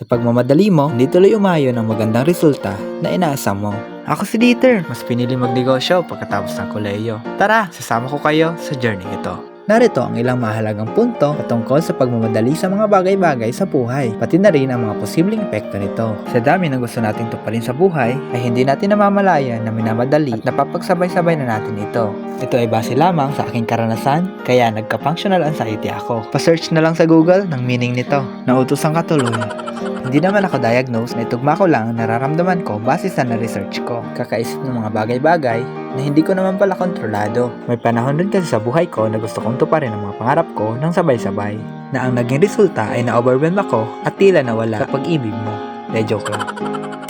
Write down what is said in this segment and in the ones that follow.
Sa pagmamadali mo, hindi tuloy umayon ang magandang resulta na inaasam mo. Ako si Dieter, mas pinili magnegosyo pagkatapos ng koleyo. Tara, sasama ko kayo sa journey ito. Narito ang ilang mahalagang punto patungkol sa pagmamadali sa mga bagay-bagay sa buhay, pati na rin ang mga posibleng epekto nito. Sa dami ng gusto nating tuparin sa buhay, ay hindi natin namamalayan na minamadali at napapagsabay-sabay na natin ito. Ito ay base lamang sa aking karanasan, kaya nagka-functional anxiety ako. Pa-search na lang sa Google ng meaning nito. Nautusan ka tuloy. Hindi naman ako diagnose na itugma ko lang ang nararamdaman ko base sa na-research ko. Kakaisip ng mga bagay-bagay na hindi ko naman pala kontrolado. May panahon din kasi sa buhay ko na gusto kong tuparin ang mga pangarap ko ng sabay-sabay. Na ang naging resulta ay na-overwhelm ako at tila nawala sa pag-ibig mo. De joke lang.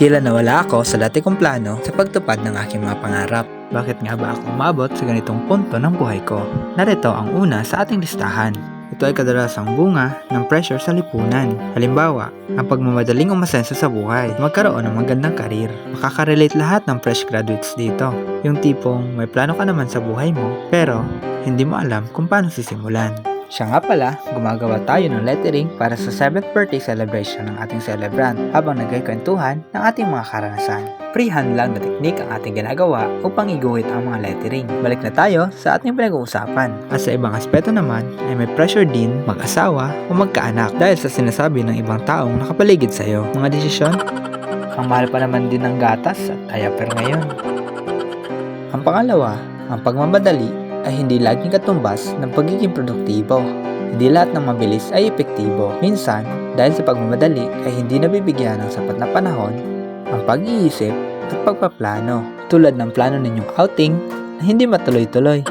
Tila nawala ako sa dati kong plano sa pagtupad ng aking mga pangarap. Bakit nga ba ako umabot sa ganitong punto ng buhay ko? Narito ang una sa ating listahan. Ito ay kadalasang bunga ng pressure sa lipunan. Halimbawa, ang pagmamadaling umasenso sa buhay, magkaroon ng magandang karir. Makaka-relate lahat ng fresh graduates dito. Yung tipong may plano ka naman sa buhay mo, pero hindi mo alam kung paano sisimulan. Siya nga pala, gumagawa tayo ng lettering para sa 7th birthday celebration ng ating celebrant habang nagkikwentuhan ng ating mga karanasan. Freehand lang na teknik ang ating ginagawa upang iguhit ang mga lettering. Balik na tayo sa ating pinag-uusapan. At sa ibang aspeto naman ay may pressure din mag-asawa o magkaanak dahil sa sinasabi ng ibang taong nakapaligid sa'yo. Mga desisyon? Ang mahal pa naman din ng gatas at diaper ngayon. Ang pangalawa, ang pagmamadali ay hindi laging katumbas ng pagiging produktibo. Hindi lahat ng mabilis ay epektibo. Minsan, dahil sa pagmamadali ay hindi nabibigyan ng sapat na panahon ang pag-iisip at pagpaplano. Tulad ng plano ninyong outing na hindi matuloy-tuloy.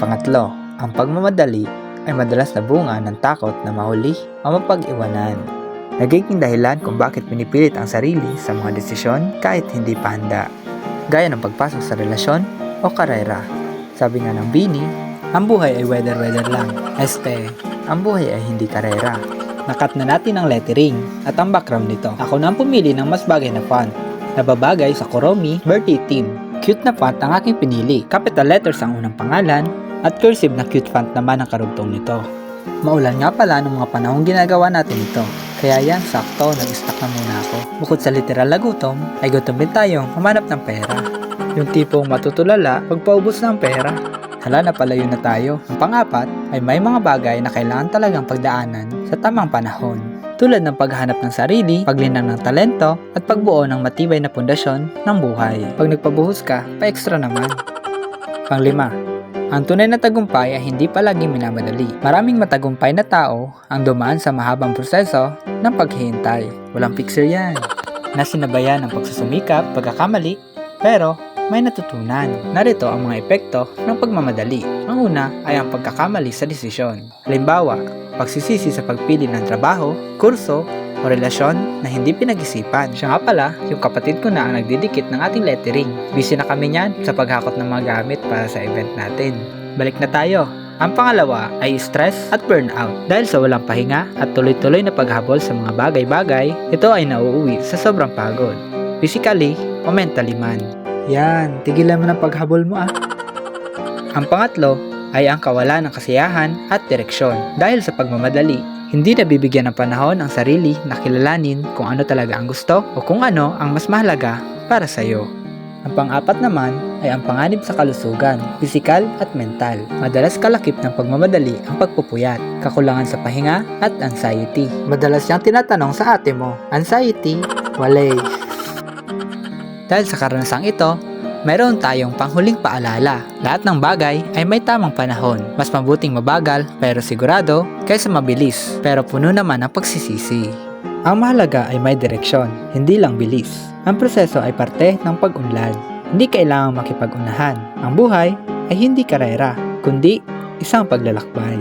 Pangatlo, ang pagmamadali ay madalas na bunga ng takot na mahuli o mapag-iwanan. Nagiging dahilan kung bakit pinipilit ang sarili sa mga desisyon kahit hindi pa handa. Gaya ng pagpasok sa relasyon o karera. Sabi nga ng Bini, ang buhay ay weather-weather lang. Este, ang buhay ay hindi karera. Nakat na natin ang lettering at ang background nito. Ako na ang pumili ng mas bagay na font. Nababagay sa Kuromi birthday theme. Cute na font ang aking pinili. Capital letters ang unang pangalan at cursive na cute font naman ang karugtong nito. Maulan nga pala nung mga panahong ginagawa natin ito. Kaya yan, sakto, nag-stock na muna ako. Bukod sa literal na gutom, ay gutom din tayong humanap ng pera. Yung tipong matutulala pag paubos na ang pera. Hala na palayo na tayo. Ang pangapat ay may mga bagay na kailangan talagang pagdaanan sa tamang panahon. Tulad ng paghanap ng sarili, paglinang ng talento, at pagbuo ng matibay na pundasyon ng buhay. Pag nagpabuhos ka, pa-extra naman. Panglima, ang tunay na tagumpay ay hindi palaging minamadali. Maraming matagumpay na tao ang dumaan sa mahabang proseso ng paghihintay. Walang fixer yan. Nasinabayan ng pagsusumikap, pagkakamali, pero may natutunan. Narito ang mga epekto ng pagmamadali. Ang una ay ang pagkakamali sa desisyon. Halimbawa, pagsisisi sa pagpili ng trabaho, kurso, o relasyon na hindi pinag-isipan. Siya nga pala, yung kapatid ko na ang nagdidikit ng ating lettering. Busy na kami niyan sa paghakot ng mga gamit para sa event natin. Balik na tayo. Ang pangalawa ay stress at burnout. Dahil sa walang pahinga at tuloy-tuloy na paghabol sa mga bagay-bagay, ito ay nauuwi sa sobrang pagod. Physically o mentally man. Yan, tigilan mo ng paghabol mo ah. Ang pangatlo ay ang kawalan ng kasiyahan at direksyon. Dahil sa pagmamadali, hindi nabibigyan ng panahon ang sarili na kilalanin kung ano talaga ang gusto o kung ano ang mas mahalaga para sa iyo. Ang pang-apat naman ay ang panganib sa kalusugan, pisikal at mental. Madalas kalakip ng pagmamadali ang pagpupuyat, kakulangan sa pahinga at anxiety. Madalas niyang tinatanong sa ate mo, anxiety? Walay. Dahil sa karanasang ito, mayroon tayong panghuling paalala. Lahat ng bagay ay may tamang panahon. Mas mabuting mabagal pero sigurado kaysa mabilis pero puno naman ng pagsisisi. Ang mahalaga ay may direksyon, hindi lang bilis. Ang proseso ay parte ng pag-unlad. Hindi kailangang makipag-unahan. Ang buhay ay hindi karera, kundi isang paglalakbay.